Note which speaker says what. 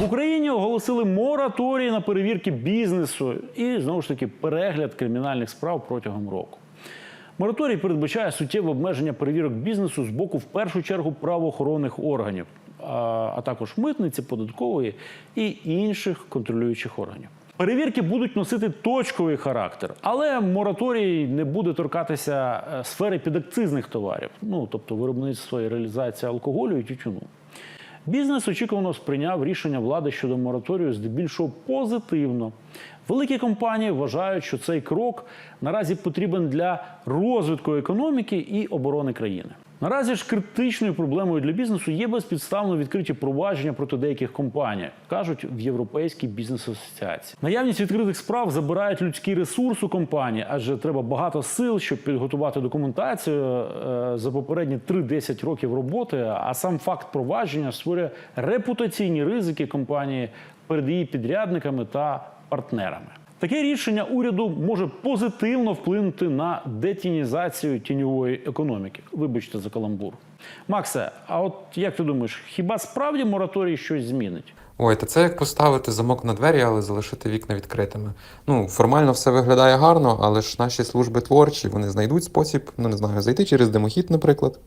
Speaker 1: В Україні оголосили мораторій на перевірки бізнесу і знову ж таки перегляд кримінальних справ протягом року. Мораторій передбачає суттєве обмеження перевірок бізнесу з боку в першу чергу правоохоронних органів, а, також митниці, податкової і інших контролюючих органів. Перевірки будуть носити точковий характер, але мораторій не буде торкатися е, сфери підакцизних товарів, ну тобто виробництва і реалізація алкоголю і тютюну. Бізнес очікувано сприйняв рішення влади щодо мораторію здебільшого позитивно. Великі компанії вважають, що цей крок наразі потрібен для розвитку економіки і оборони країни. Наразі ж критичною проблемою для бізнесу є безпідставно відкриті провадження проти деяких компаній, кажуть в Європейській бізнес-асоціації. Наявність відкритих справ забирають людський ресурс у компанії, адже треба багато сил, щоб підготувати документацію е, за попередні 3-10 років роботи. А сам факт провадження створює репутаційні ризики компанії перед її підрядниками та партнерами. Таке рішення уряду може позитивно вплинути на детінізацію тіньової економіки. Вибачте за каламбур. Максе, а от як ти думаєш, хіба справді мораторій щось змінить?
Speaker 2: Ой, та це як поставити замок на двері, але залишити вікна відкритими. Ну, формально все виглядає гарно, але ж наші служби творчі, вони знайдуть спосіб, ну не знаю, зайти через димохід, наприклад.